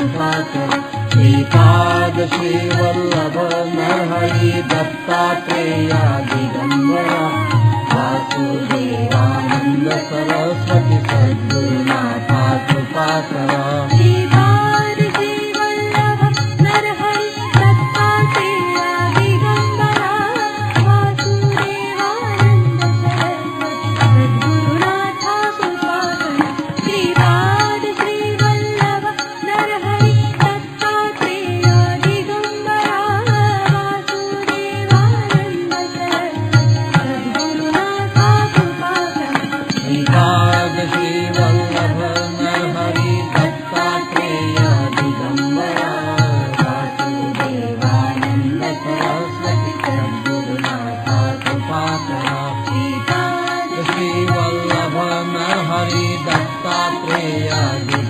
कृपाकर श्रीपाद श्रीवल्लभ नरहरि दत्तात्रेया दिगम्बरा वासुदेवानन्द सरस्वती सद्गुरुनाथा कृपाकरा श्रीपाद श्रीवल्लभ नर हरि दत्तात्रेयादिवायितं दुर्माता तात्रा पिता कृषि वल्लभ नर हरि दत्तात्रेयादि